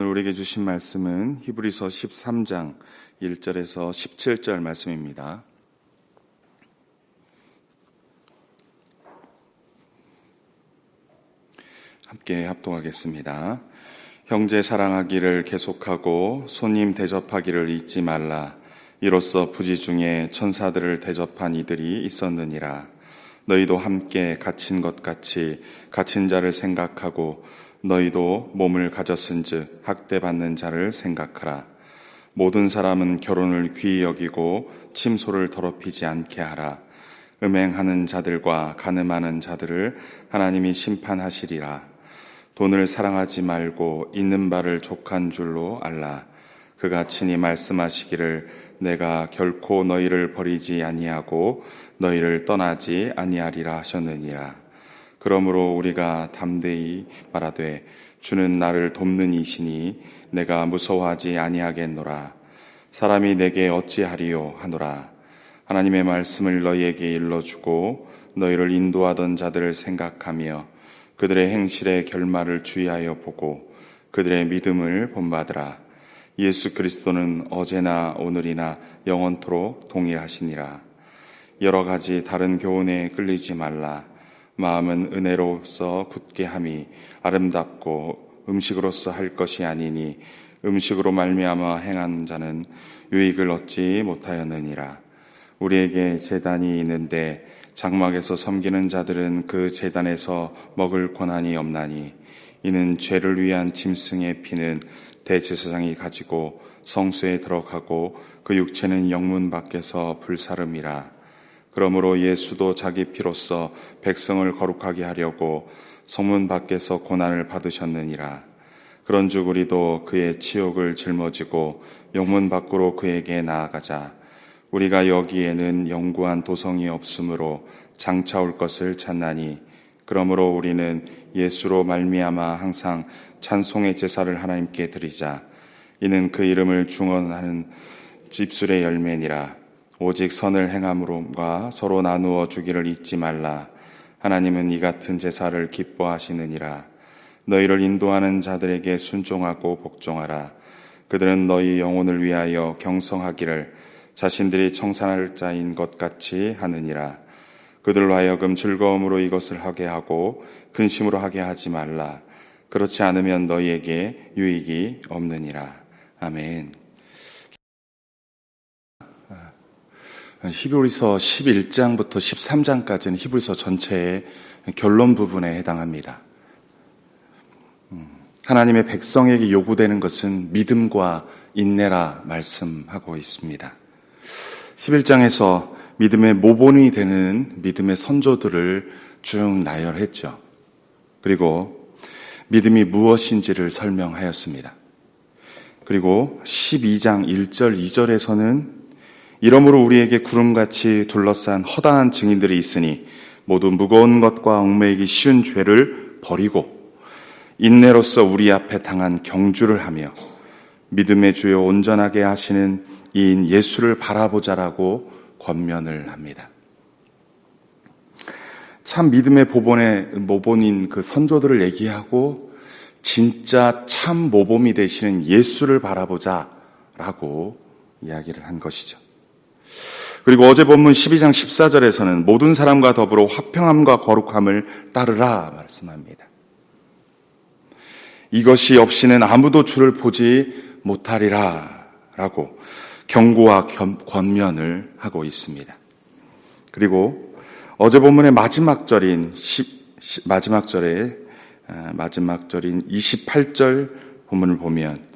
오늘 우리에게 주신 말씀은 히브리서 13장 1절에서 17절 말씀입니다. 함께 합동하겠습니다. 형제 사랑하기를 계속하고 손님 대접하기를 잊지 말라. 이로써 부지 중에 천사들을 대접한 이들이 있었느니라. 너희도 함께 갇힌 것 같이 갇힌 자를 생각하고 너희도 몸을 가졌은즉 학대받는 자를 생각하라. 모든 사람은 결혼을 귀히 여기고 침소를 더럽히지 않게 하라. 음행하는 자들과 가늠하는 자들을 하나님이 심판하시리라. 돈을 사랑하지 말고 있는 바를 족한 줄로 알라. 그가 친히 말씀하시기를 내가 결코 너희를 버리지 아니하고 너희를 떠나지 아니하리라 하셨느니라. 그러므로 우리가 담대히 말하되 주는 나를 돕는 이시니 내가 무서워하지 아니하겠노라. 사람이 내게 어찌하리요 하노라. 하나님의 말씀을 너희에게 일러주고 너희를 인도하던 자들을 생각하며 그들의 행실의 결말을 주의하여 보고 그들의 믿음을 본받으라. 예수 그리스도는 어제나 오늘이나 영원토록 동일하시니라. 여러 가지 다른 교훈에 끌리지 말라. 마음은 은혜로서 굳게 함이 아름답고 음식으로서 할 것이 아니니 음식으로 말미암아 행한 자는 유익을 얻지 못하였느니라. 우리에게 재단이 있는데 장막에서 섬기는 자들은 그 재단에서 먹을 권한이 없나니 이는 죄를 위한 짐승의 피는 대제사장이 가지고 성수에 들어가고 그 육체는 영문 밖에서 불사름이라. 그러므로 예수도 자기 피로써 백성을 거룩하게 하려고 성문 밖에서 고난을 받으셨느니라. 그런즉 우리도 그의 치욕을 짊어지고 영문 밖으로 그에게 나아가자. 우리가 여기에는 영구한 도성이 없으므로 장차 올 것을 찾나니 그러므로 우리는 예수로 말미암아 항상 찬송의 제사를 하나님께 드리자. 이는 그 이름을 중언하는 집술의 열매니라. 오직 선을 행함으로과 서로 나누어 주기를 잊지 말라. 하나님은 이 같은 제사를 기뻐하시느니라. 너희를 인도하는 자들에게 순종하고 복종하라. 그들은 너희 영혼을 위하여 경성하기를 자신들이 청산할 자인 것 같이 하느니라. 그들로 하여금 즐거움으로 이것을 하게 하고 근심으로 하게 하지 말라. 그렇지 않으면 너희에게 유익이 없느니라. 아멘. 히브리서 11장부터 13장까지는 히브리서 전체의 결론 부분에 해당합니다. 하나님의 백성에게 요구되는 것은 믿음과 인내라 말씀하고 있습니다. 11장에서 믿음의 모본이 되는 믿음의 선조들을 쭉 나열했죠. 그리고 믿음이 무엇인지를 설명하였습니다. 그리고 12장 1절, 2절에서는 이러므로 우리에게 구름같이 둘러싼 허다한 증인들이 있으니 모두 무거운 것과 얽매이기 쉬운 죄를 버리고 인내로서 우리 앞에 당한 경주를 하며 믿음의 주요 온전하게 하시는 이인 예수를 바라보자라고 권면을 합니다. 참 믿음의 보본의 모본인 그 선조들을 얘기하고 진짜 참 모범이 되시는 예수를 바라보자라고 이야기를 한 것이죠. 그리고 어제 본문 12장 14절에서는 모든 사람과 더불어 화평함과 거룩함을 따르라 말씀합니다. 이것이 없이는 아무도 주를 보지 못하리라 라고 경고와 권면을 하고 있습니다. 그리고 어제 본문의 마지막 절인 10, 마지막 절에 마지막 절인 28절 본문을 보면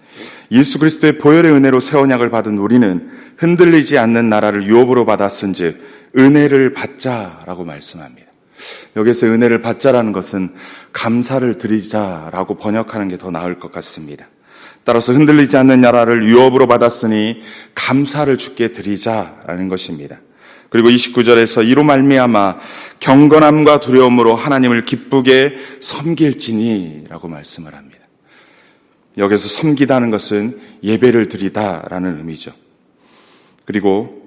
예수 그리스도의 보혈의 은혜로 새 언약을 받은 우리는 흔들리지 않는 나라를 유업으로 받았은즉 은혜를 받자라고 말씀합니다. 여기서 은혜를 받자라는 것은 감사를 드리자라고 번역하는 게 더 나을 것 같습니다. 따라서 흔들리지 않는 나라를 유업으로 받았으니 감사를 주께 드리자라는 것입니다. 그리고 29절에서 이로 말미암아 경건함과 두려움으로 하나님을 기쁘게 섬길지니라고 말씀을 합니다. 여기서 섬기다는 것은 예배를 드리다라는 의미죠. 그리고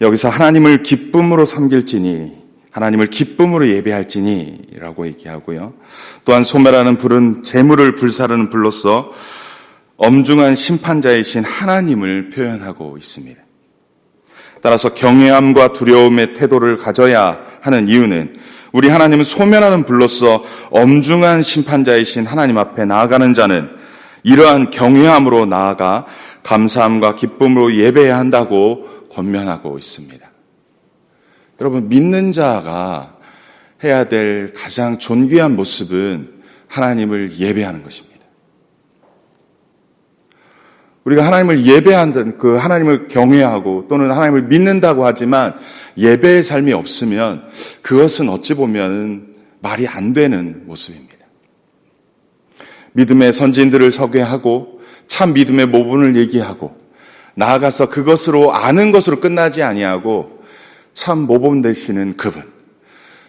여기서 하나님을 기쁨으로 섬길지니 하나님을 기쁨으로 예배할지니라고 얘기하고요. 또한 소매라는 불은 재물을 불사르는 불로서 엄중한 심판자이신 하나님을 표현하고 있습니다. 따라서 경외함과 두려움의 태도를 가져야 하는 이유는 우리 하나님은 소멸하는 불로서 엄중한 심판자이신 하나님 앞에 나아가는 자는 이러한 경외함으로 나아가 감사함과 기쁨으로 예배해야 한다고 권면하고 있습니다. 여러분, 믿는 자가 해야 될 가장 존귀한 모습은 하나님을 예배하는 것입니다. 우리가 하나님을 예배한다는 그 하나님을 경외하고 또는 하나님을 믿는다고 하지만 예배의 삶이 없으면 그것은 어찌 보면 말이 안 되는 모습입니다. 믿음의 선진들을 소개하고 참 믿음의 모분을 얘기하고 나아가서 그것으로 아는 것으로 끝나지 아니하고 참 모범 되시는 그분,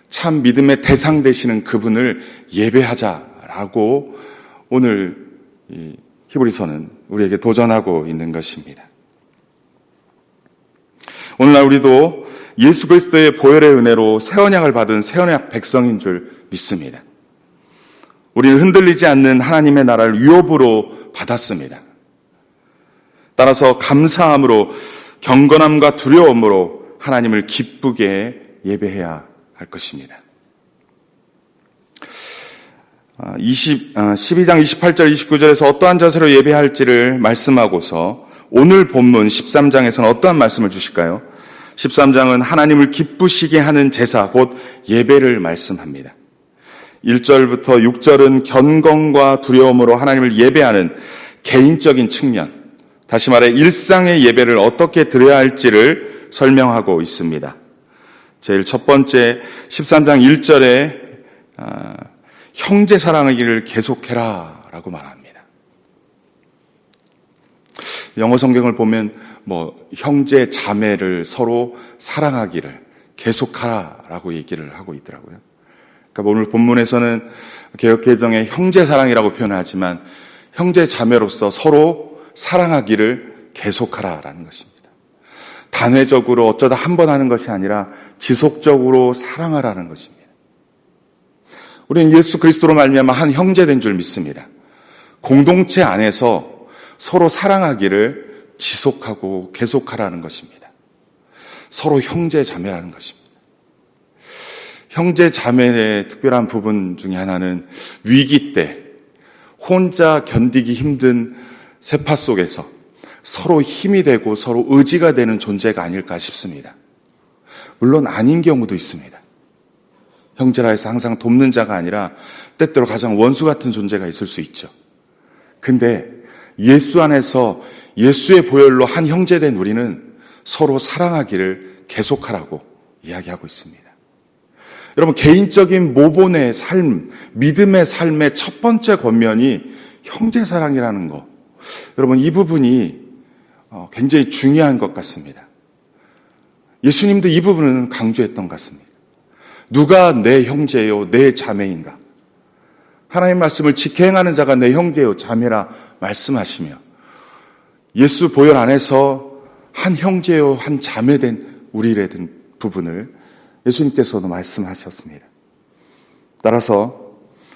참 믿음의 대상 되시는 그분을 예배하자라고 오늘 이 히브리서는 우리에게 도전하고 있는 것입니다. 오늘날 우리도 예수 그리스도의 보혈의 은혜로 새 언약을 받은 새 언약 백성인 줄 믿습니다. 우리는 흔들리지 않는 하나님의 나라를 유업으로 받았습니다. 따라서 감사함으로 경건함과 두려움으로 하나님을 기쁘게 예배해야 할 것입니다. 20, 12장 28절 29절에서 어떠한 자세로 예배할지를 말씀하고서 오늘 본문 13장에서는 어떠한 말씀을 주실까요? 13장은 하나님을 기쁘시게 하는 제사, 곧 예배를 말씀합니다. 1절부터 6절은 견건과 두려움으로 하나님을 예배하는 개인적인 측면, 다시 말해 일상의 예배를 어떻게 드려야 할지를 설명하고 있습니다. 제일 첫 번째 13장 1절에 형제 사랑하기를 계속해라 라고 말합니다. 영어 성경을 보면 뭐 형제 자매를 서로 사랑하기를 계속하라 라고 얘기를 하고 있더라고요. 그러니까 오늘 본문에서는 개혁개정의 형제 사랑이라고 표현하지만 형제 자매로서 서로 사랑하기를 계속하라라는 것입니다. 단회적으로 어쩌다 한 번 하는 것이 아니라 지속적으로 사랑하라는 것입니다. 우리는 예수 그리스도로 말미암아 한 형제된 줄 믿습니다. 공동체 안에서 서로 사랑하기를 지속하고 계속하라는 것입니다. 서로 형제 자매라는 것입니다. 형제 자매의 특별한 부분 중에 하나는 위기 때 혼자 견디기 힘든 세파 속에서 서로 힘이 되고 서로 의지가 되는 존재가 아닐까 싶습니다. 물론 아닌 경우도 있습니다. 형제라 해서 항상 돕는 자가 아니라 때때로 가장 원수 같은 존재가 있을 수 있죠. 근데 예수 안에서 예수의 보혈로 한 형제된 우리는 서로 사랑하기를 계속하라고 이야기하고 있습니다. 여러분, 개인적인 모본의 삶, 믿음의 삶의 첫 번째 권면이 형제 사랑이라는 거. 여러분, 이 부분이 어, 굉장히 중요한 것 같습니다. 예수님도 이 부분은 강조했던 것 같습니다. 누가 내 형제요, 내 자매인가? 하나님 말씀을 지켜행하는 자가 내 형제요, 자매라 말씀하시며 예수 보혈 안에서 한 형제요, 한 자매된 우리에 든 부분을 예수님께서도 말씀하셨습니다. 따라서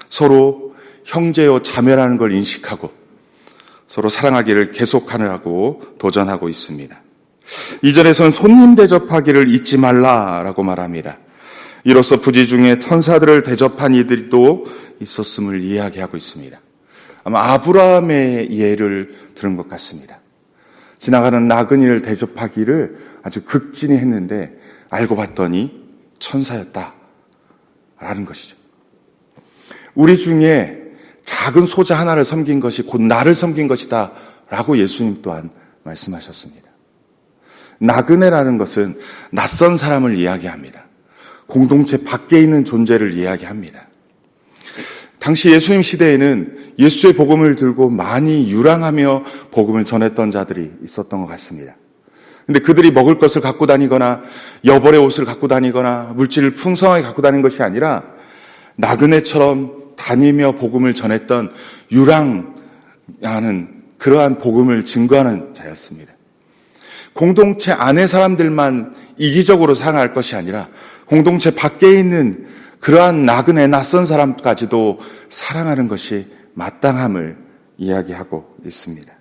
서로 형제요, 자매라는 걸 인식하고 서로 사랑하기를 계속하느라고 도전하고 있습니다. 이절에서는 손님 대접하기를 잊지 말라라고 말합니다. 이로써 부지 중에 천사들을 대접한 이들도 있었음을 이야기하고 있습니다. 아마 아브라함의 예를 들은 것 같습니다. 지나가는 나그니를 대접하기를 아주 극진히 했는데 알고 봤더니 천사였다. 라는 것이죠. 우리 중에 작은 소자 하나를 섬긴 것이 곧 나를 섬긴 것이다. 라고 예수님 또한 말씀하셨습니다. 나그네라는 것은 낯선 사람을 이야기합니다. 공동체 밖에 있는 존재를 이야기합니다. 당시 예수님 시대에는 예수의 복음을 들고 많이 유랑하며 복음을 전했던 자들이 있었던 것 같습니다. 근데 그들이 먹을 것을 갖고 다니거나 여벌의 옷을 갖고 다니거나 물질을 풍성하게 갖고 다니는 것이 아니라 나그네처럼 다니며 복음을 전했던 유랑하는 그러한 복음을 증거하는 자였습니다. 공동체 안의 사람들만 이기적으로 상할 것이 아니라 공동체 밖에 있는 그러한 나그네 낯선 사람까지도 사랑하는 것이 마땅함을 이야기하고 있습니다.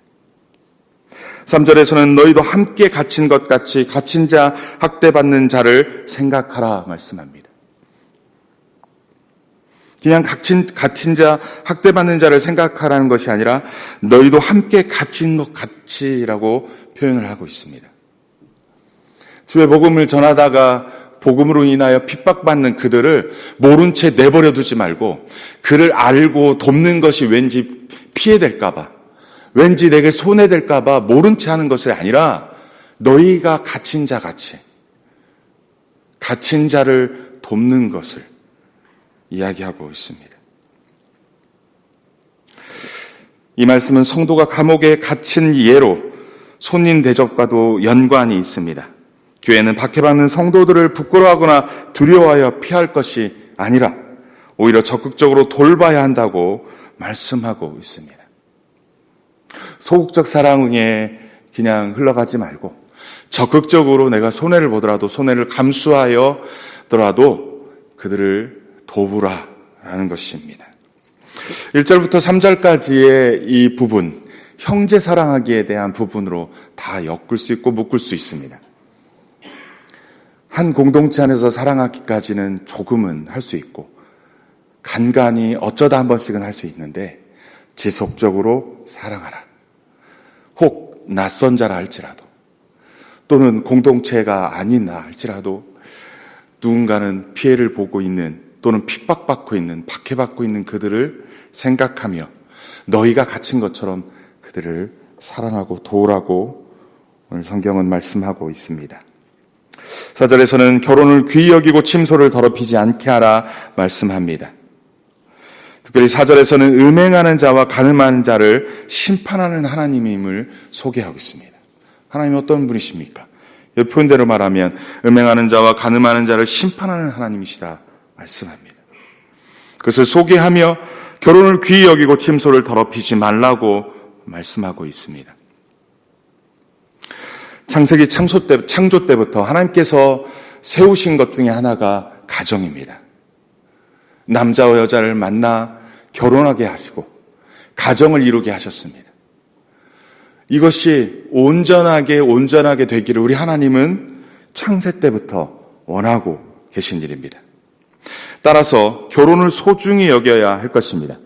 3절에서는 너희도 함께 갇힌 것 같이 갇힌 자, 학대받는 자를 생각하라 말씀합니다. 그냥 갇힌, 갇힌 자, 학대받는 자를 생각하라는 것이 아니라 너희도 함께 갇힌 것 같이라고 표현을 하고 있습니다. 주의 복음을 전하다가 복음으로 인하여 핍박받는 그들을 모른 채 내버려 두지 말고 그를 알고 돕는 것이 왠지 피해될까봐 왠지 내게 손해될까봐 모른 채 하는 것이 아니라 너희가 갇힌 자 같이 갇힌 자를 돕는 것을 이야기하고 있습니다. 이 말씀은 성도가 감옥에 갇힌 예로 손님 대접과도 연관이 있습니다. 교회는 박해받는 성도들을 부끄러워하거나 두려워하여 피할 것이 아니라 오히려 적극적으로 돌봐야 한다고 말씀하고 있습니다. 소극적 사랑에 그냥 흘러가지 말고 적극적으로 내가 손해를 보더라도 손해를 감수하여더라도 그들을 도우라라는 것입니다. 1절부터 3절까지의 이 부분, 형제 사랑하기에 대한 부분으로 다 엮을 수 있고 묶을 수 있습니다. 한 공동체 안에서 사랑하기까지는 조금은 할 수 있고, 간간히 어쩌다 한 번씩은 할 수 있는데, 지속적으로 사랑하라. 혹 낯선 자라 할지라도, 또는 공동체가 아닌 나 할지라도, 누군가는 피해를 보고 있는, 또는 핍박받고 있는, 박해받고 있는 그들을 생각하며, 너희가 갇힌 것처럼 그들을 사랑하고 도우라고 오늘 성경은 말씀하고 있습니다. 사절에서는 결혼을 귀히 여기고 침소를 더럽히지 않게 하라 말씀합니다. 특별히 사절에서는 음행하는 자와 가늠하는 자를 심판하는 하나님임을 소개하고 있습니다. 하나님이 어떤 분이십니까? 이 표현대로 말하면 음행하는 자와 가늠하는 자를 심판하는 하나님이시다 말씀합니다. 그것을 소개하며 결혼을 귀히 여기고 침소를 더럽히지 말라고 말씀하고 있습니다. 창세기 창조, 때, 창조 때부터 하나님께서 세우신 것 중에 하나가 가정입니다. 남자와 여자를 만나 결혼하게 하시고 가정을 이루게 하셨습니다. 이것이 온전하게 온전하게 되기를 우리 하나님은 창세 때부터 원하고 계신 일입니다. 따라서 결혼을 소중히 여겨야 할 것입니다.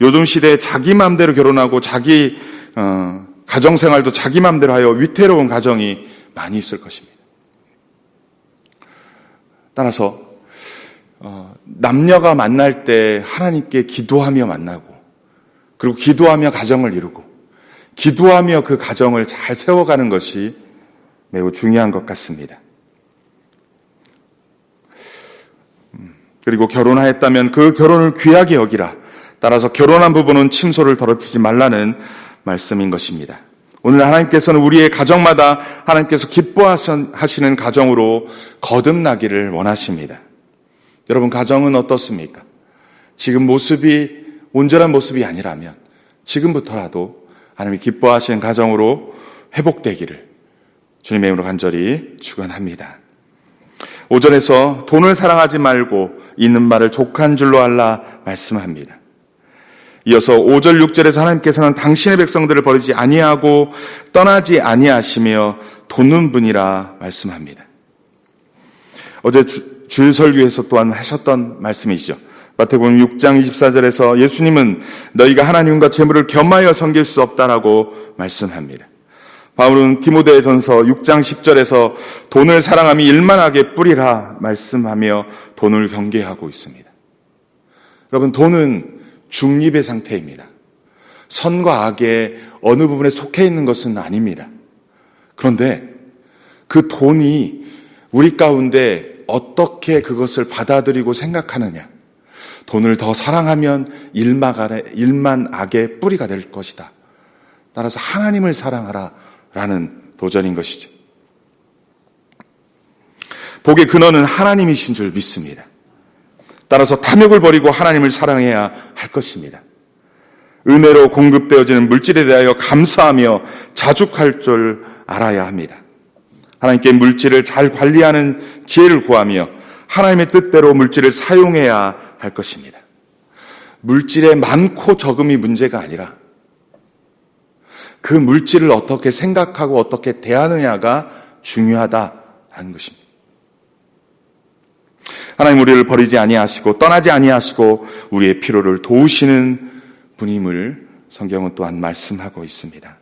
요즘 시대에 자기 마음대로 결혼하고 자기 어, 가정 생활도 자기 마음대로 하여 위태로운 가정이 많이 있을 것입니다. 따라서 어, 남녀가 만날 때 하나님께 기도하며 만나고 그리고 기도하며 가정을 이루고 기도하며 그 가정을 잘 세워가는 것이 매우 중요한 것 같습니다. 음, 그리고 결혼하였다면 그 결혼을 귀하게 여기라. 따라서 결혼한 부부는 침소를 더럽히지 말라는 말씀인 것입니다. 오늘 하나님께서는 우리의 가정마다 하나님께서 기뻐하시는 가정으로 거듭나기를 원하십니다. 여러분, 가정은 어떻습니까? 지금 모습이 온전한 모습이 아니라면 지금부터라도 하나님이 기뻐하시는 가정으로 회복되기를 주님의 이름으로 간절히 축원합니다. 오전에서 돈을 사랑하지 말고 있는 말을 족한 줄로 알라 말씀합니다. 이어서 5절 6절에서 하나님께서는 당신의 백성들을 버리지 아니하고 떠나지 아니하시며 돕는 분이라 말씀합니다. 어제 주, 주일 설교에서 또한 하셨던 말씀이시죠. 마태복음 6장 24절에서 예수님은 너희가 하나님과 재물을 겸하여 섬길 수 없다라고 말씀합니다. 바울은 디모데 전서 6장 10절에서 돈을 사랑함이 일만하게 뿌리라 말씀하며 돈을 경계하고 있습니다. 여러분, 돈은 중립의 상태입니다. 선과 악의 어느 부분에 속해 있는 것은 아닙니다. 그런데 그 돈이 우리 가운데 어떻게 그것을 받아들이고 생각하느냐. 돈을 더 사랑하면 일만 악의 뿌리가 될 것이다. 따라서 하나님을 사랑하라 라는 도전인 것이죠. 복의 근원은 하나님이신 줄 믿습니다. 따라서 탐욕을 버리고 하나님을 사랑해야 할 것입니다. 은혜로 공급되어지는 물질에 대하여 감사하며 자죽할 줄 알아야 합니다. 하나님께 물질을 잘 관리하는 지혜를 구하며 하나님의 뜻대로 물질을 사용해야 할 것입니다. 물질의 많고 적음이 문제가 아니라 그 물질을 어떻게 생각하고 어떻게 대하느냐가 중요하다는 것입니다. 하나님 우리를 버리지 아니하시고 떠나지 아니하시고 우리의 필요를 도우시는 분임을 성경은 또한 말씀하고 있습니다.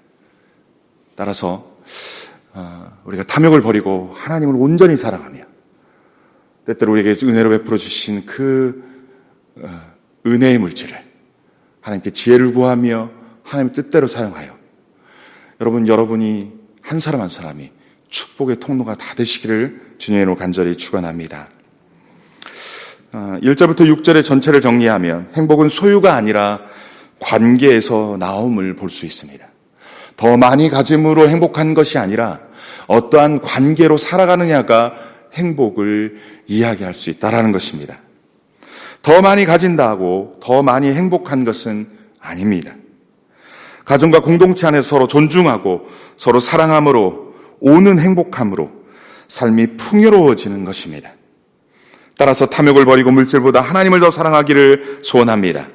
따라서 어, 우리가 탐욕을 버리고 하나님을 온전히 사랑하며 때때로 우리에게 은혜로 베풀어 주신 그 어, 은혜의 물질을 하나님께 지혜를 구하며 하나님의 뜻대로 사용하여 여러분 여러분이 한 사람 한 사람이 축복의 통로가 다 되시기를 주님으로 간절히 축원합니다. 1절부터 6절의 전체를 정리하면 행복은 소유가 아니라 관계에서 나옴을 볼 수 있습니다. 더 많이 가짐으로 행복한 것이 아니라 어떠한 관계로 살아가느냐가 행복을 이야기할 수 있다라는 것입니다. 더 많이 가진다고 더 많이 행복한 것은 아닙니다. 가정과 공동체 안에서 서로 존중하고 서로 사랑함으로 오는 행복함으로 삶이 풍요로워지는 것입니다. 따라서 탐욕을 버리고 물질보다 하나님을 더 사랑하기를 소원합니다.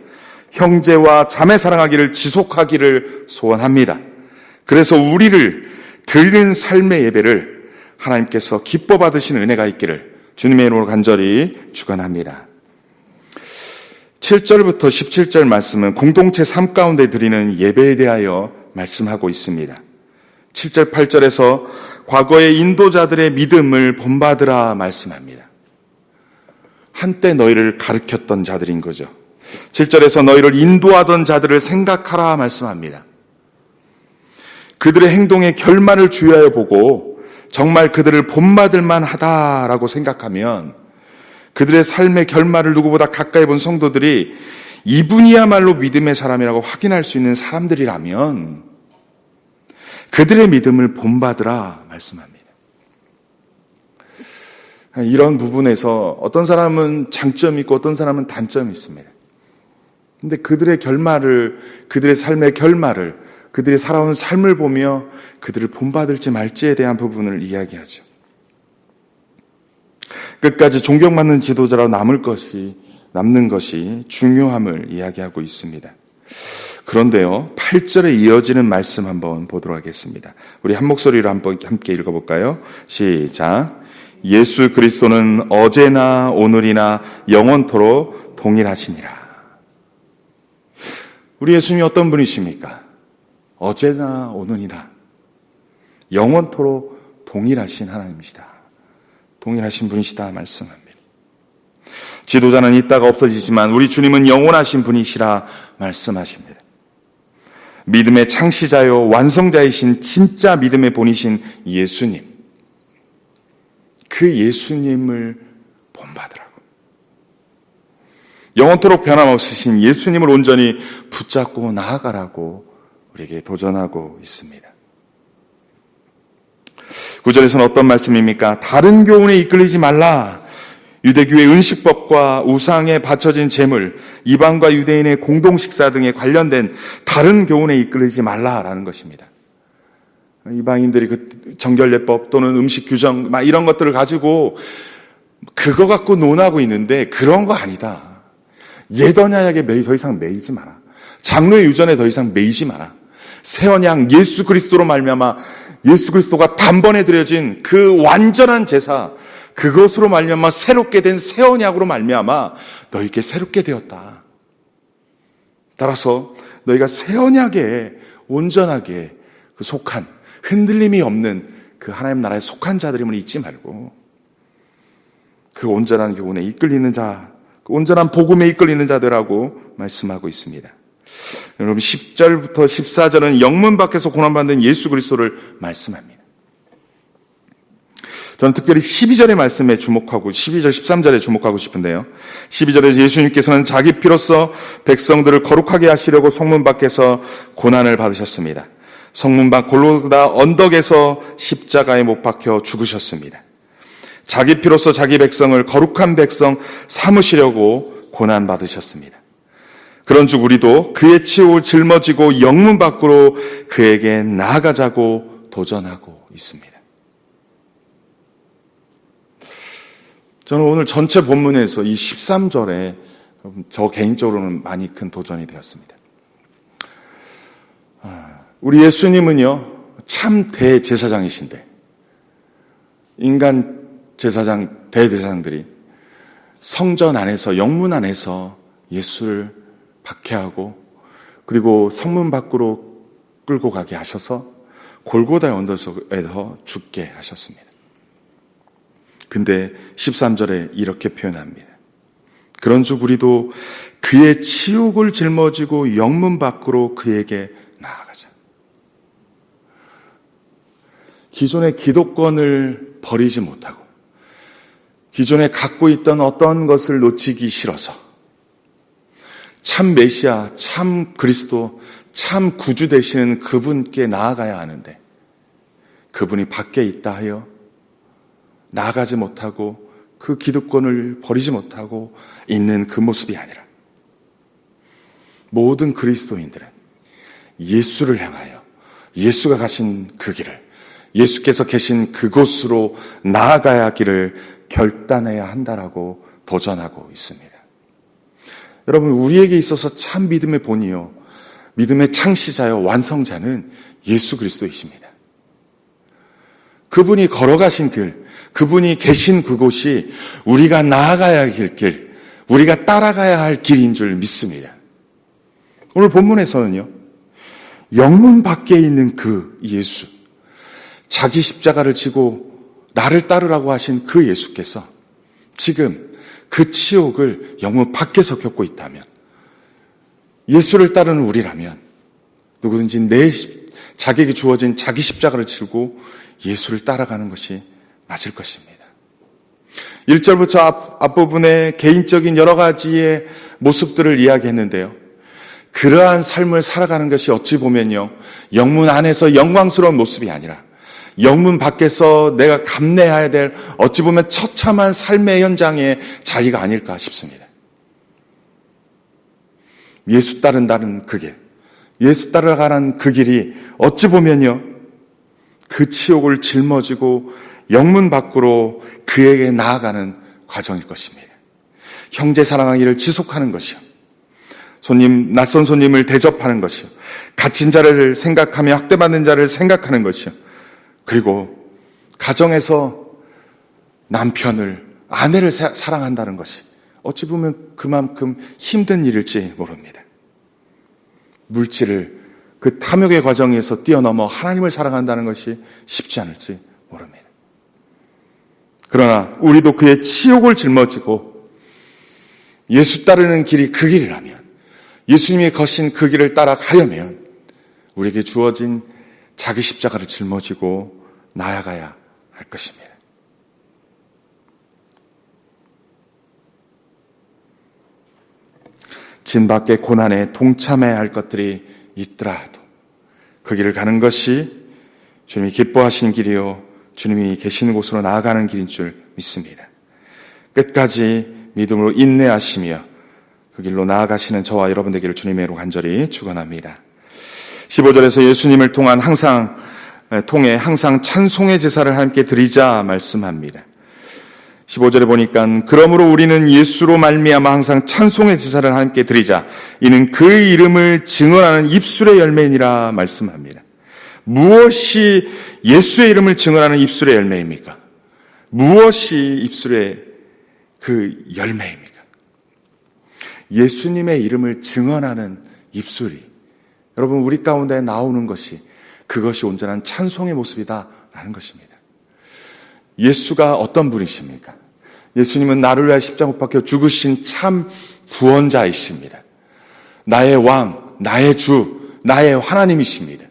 형제와 자매 사랑하기를 지속하기를 소원합니다. 그래서 우리를 드리는 삶의 예배를 하나님께서 기뻐 받으신 은혜가 있기를 주님의 이름으로 간절히 축원합니다. 7절부터 17절 말씀은 공동체 삶 가운데 드리는 예배에 대하여 말씀하고 있습니다. 7절, 8절에서 과거의 인도자들의 믿음을 본받으라 말씀합니다. 한때 너희를 가르쳤던 자들인 거죠. 7절에서 너희를 인도하던 자들을 생각하라 말씀합니다. 그들의 행동의 결말을 주의하여 보고 정말 그들을 본받을 만 하다라고 생각하면 그들의 삶의 결말을 누구보다 가까이 본 성도들이 이분이야말로 믿음의 사람이라고 확인할 수 있는 사람들이라면 그들의 믿음을 본받으라 말씀합니다. 이런 부분에서 어떤 사람은 장점이 있고 어떤 사람은 단점이 있습니다. 근데 그들의 결말을, 그들의 삶의 결말을, 그들이 살아온 삶을 보며 그들을 본받을지 말지에 대한 부분을 이야기하죠. 끝까지 존경받는 지도자로 남을 것이, 남는 것이 중요함을 이야기하고 있습니다. 그런데요, 8절에 이어지는 말씀 한번 보도록 하겠습니다. 우리 한 목소리로 한번 함께 읽어볼까요? 시작. 예수 그리스도는 어제나 오늘이나 영원토록 동일하시니라. 우리 예수님이 어떤 분이십니까? 어제나 오늘이나 영원토록 동일하신 하나님이시다. 동일하신 분이시다 말씀합니다. 지도자는 있다가 없어지지만 우리 주님은 영원하신 분이시라 말씀하십니다. 믿음의 창시자요 완성자이신 진짜 믿음의 본이신 예수님. 그 예수님을 본받으라고. 영원토록 변함없으신 예수님을 온전히 붙잡고 나아가라고 우리에게 도전하고 있습니다. 구절에서는 어떤 말씀입니까? 다른 교훈에 이끌리지 말라. 유대교의 은식법과 우상에 바쳐진 재물, 이방과 유대인의 공동 식사 등에 관련된 다른 교훈에 이끌리지 말라라는 것입니다. 이방인들이 그 정결례법 또는 음식 규정 막 이런 것들을 가지고 그거 갖고 논하고 있는데 그런 거 아니다. 예더냐약에 더 이상 매이지 마라. 장로의 유전에 더 이상 매이지 마라. 새 언약 예수 그리스도로 말미암아 예수 그리스도가 단번에 드려진 그 완전한 제사 그것으로 말미암아 새롭게 된 새 언약으로 말미암아 너희에게 새롭게 되었다. 따라서 너희가 새 언약에 온전하게 그 속한 흔들림이 없는 그 하나님 나라에 속한 자들임을 잊지 말고 그 온전한 교훈에 이끌리는 자, 그 온전한 복음에 이끌리는 자들하고 말씀하고 있습니다. 여러분 10절부터 14절은 영문 밖에서 고난받는 예수 그리스도를 말씀합니다. 저는 특별히 12절의 말씀에 주목하고 12절 13절에 주목하고 싶은데요. 12절에 예수님께서는 자기 피로써 백성들을 거룩하게 하시려고 성문 밖에서 고난을 받으셨습니다. 성문 밖 골로다 언덕에서 십자가에 못 박혀 죽으셨습니다. 자기 피로써 자기 백성을 거룩한 백성 삼으시려고 고난 받으셨습니다. 그런 즉 우리도 그의 치욕을 짊어지고 영문 밖으로 그에게 나아가자고 도전하고 있습니다. 저는 오늘 전체 본문에서 이 13절에 저 개인적으로는 많이 큰 도전이 되었습니다. 아, 우리 예수님은요, 참 대제사장이신데, 인간 제사장, 대제사장들이 성전 안에서, 영문 안에서 예수를 박해하고, 그리고 성문 밖으로 끌고 가게 하셔서 골고다의 언덕에서 죽게 하셨습니다. 근데 13절에 이렇게 표현합니다. 그런 즉 우리도 그의 치욕을 짊어지고 영문 밖으로 그에게 나아가자. 기존의 기독권을 버리지 못하고 기존에 갖고 있던 어떤 것을 놓치기 싫어서 참 메시아, 참 그리스도, 참 구주 되시는 그분께 나아가야 하는데 그분이 밖에 있다 하여 나아가지 못하고 그 기득권을 버리지 못하고 있는 그 모습이 아니라 모든 그리스도인들은 예수를 향하여 예수가 가신 그 길을 예수께서 계신 그곳으로 나아가야 하기를 결단해야 한다라고 도전하고 있습니다. 여러분, 우리에게 있어서 참 믿음의 본이요. 믿음의 창시자요, 완성자는 예수 그리스도이십니다. 그분이 걸어가신 길, 그분이 계신 그곳이 우리가 나아가야 할 길, 우리가 따라가야 할 길인 줄 믿습니다. 오늘 본문에서는요, 영문 밖에 있는 그 예수, 자기 십자가를 지고 나를 따르라고 하신 그 예수께서 지금 그 치욕을 영문 밖에서 겪고 있다면, 예수를 따르는 우리라면, 누구든지 내 자기에게 주어진 자기 십자가를 지고 예수를 따라가는 것이 맞을 것입니다. 1절부터 앞, 앞부분에 개인적인 여러 가지의 모습들을 이야기했는데요. 그러한 삶을 살아가는 것이 어찌 보면요. 영문 안에서 영광스러운 모습이 아니라 영문 밖에서 내가 감내해야 될 어찌 보면 처참한 삶의 현장의 자리가 아닐까 싶습니다. 예수 따른다는 그 길, 예수 따라가는 그 길이 어찌 보면요. 그 치욕을 짊어지고 영문 밖으로 그에게 나아가는 과정일 것입니다. 형제 사랑하기를 지속하는 것이요. 손님, 낯선 손님을 대접하는 것이요. 갇힌 자를 생각하며 학대받는 자를 생각하는 것이요. 그리고 가정에서 남편을, 아내를 사, 사랑한다는 것이 어찌 보면 그만큼 힘든 일일지 모릅니다. 물질을 그 탐욕의 과정에서 뛰어넘어 하나님을 사랑한다는 것이 쉽지 않을지 모릅니다. 그러나 우리도 그의 치욕을 짊어지고 예수 따르는 길이 그 길이라면 예수님이 거신 그 길을 따라가려면 우리에게 주어진 자기 십자가를 짊어지고 나아가야 할 것입니다. 진 밖의 고난에 동참해야 할 것들이 있더라도 그 길을 가는 것이 주님이 기뻐하시는 길이요. 주님이 계시는 곳으로 나아가는 길인 줄 믿습니다. 끝까지 믿음으로 인내하시며 그 길로 나아가시는 저와 여러분 되기를 주님의 이로 간절히 축원합니다. 15절에서 예수님을 통한 항상 통해 항상 찬송의 제사를 함께 드리자 말씀합니다. 15절에 보니까 그러므로 우리는 예수로 말미암아 항상 찬송의 제사를 함께 드리자 이는 그 이름을 증언하는 입술의 열매니라 말씀합니다. 무엇이 예수의 이름을 증언하는 입술의 열매입니까? 무엇이 입술의 그 열매입니까? 예수님의 이름을 증언하는 입술이 여러분 우리 가운데 나오는 것이 그것이 온전한 찬송의 모습이다라는 것입니다. 예수가 어떤 분이십니까? 예수님은 나를 위하여 십자가 못 박혀 죽으신 참 구원자이십니다. 나의 왕, 나의 주, 나의 하나님이십니다.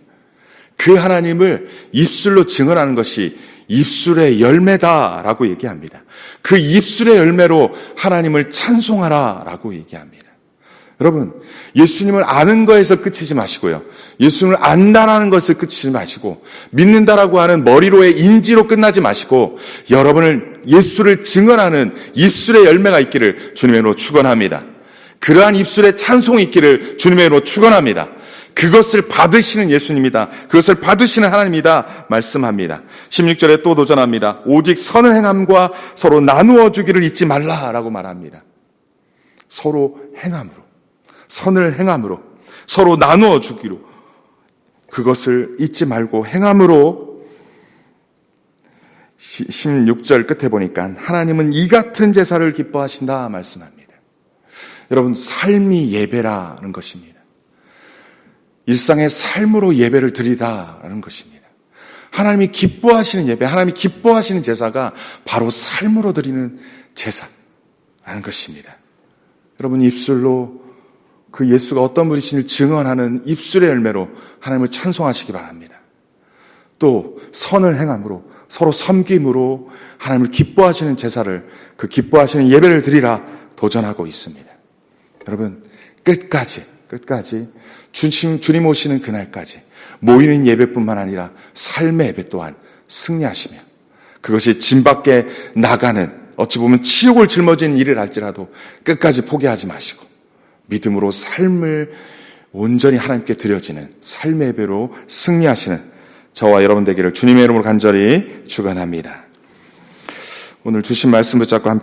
그 하나님을 입술로 증언하는 것이 입술의 열매다라고 얘기합니다. 그 입술의 열매로 하나님을 찬송하라라고 얘기합니다. 여러분, 예수님을 아는 거에서 끝이지 마시고요. 예수님을 안다라는 것을 끝이지 마시고, 믿는다라고 하는 머리로의 인지로 끝나지 마시고, 여러분을 예수를 증언하는 입술의 열매가 있기를 주님의 이름으로 축원합니다. 그러한 입술의 찬송이 있기를 주님의 이름으로 축원합니다. 그것을 받으시는 예수님이다. 그것을 받으시는 하나님이다. 말씀합니다. 16절에 또 도전합니다. 오직 선을 행함과 서로 나누어 주기를 잊지 말라라고 말합니다. 서로 행함으로, 선을 행함으로, 서로 나누어 주기로, 그것을 잊지 말고 행함으로 16절 끝에 보니까 하나님은 이 같은 제사를 기뻐하신다 말씀합니다. 여러분, 삶이 예배라는 것입니다. 일상의 삶으로 예배를 드리다라는 것입니다. 하나님이 기뻐하시는 예배, 하나님이 기뻐하시는 제사가 바로 삶으로 드리는 제사라는 것입니다. 여러분, 입술로 그 예수가 어떤 분이신지 증언하는 입술의 열매로 하나님을 찬송하시기 바랍니다. 또 선을 행함으로 서로 섬김으로 하나님을 기뻐하시는 제사를 그 기뻐하시는 예배를 드리라 도전하고 있습니다. 여러분 끝까지 끝까지 주님 주님 오시는 그날까지 모이는 예배뿐만 아니라 삶의 예배 또한 승리하시며 그것이 진 밖에 나가는 어찌 보면 치욕을 짊어진 일을 할지라도 끝까지 포기하지 마시고 믿음으로 삶을 온전히 하나님께 드려지는 삶의 예배로 승리하시는 저와 여러분 되기를 주님의 이름으로 간절히 축원합니다. 오늘 주신 말씀 붙잡고 함께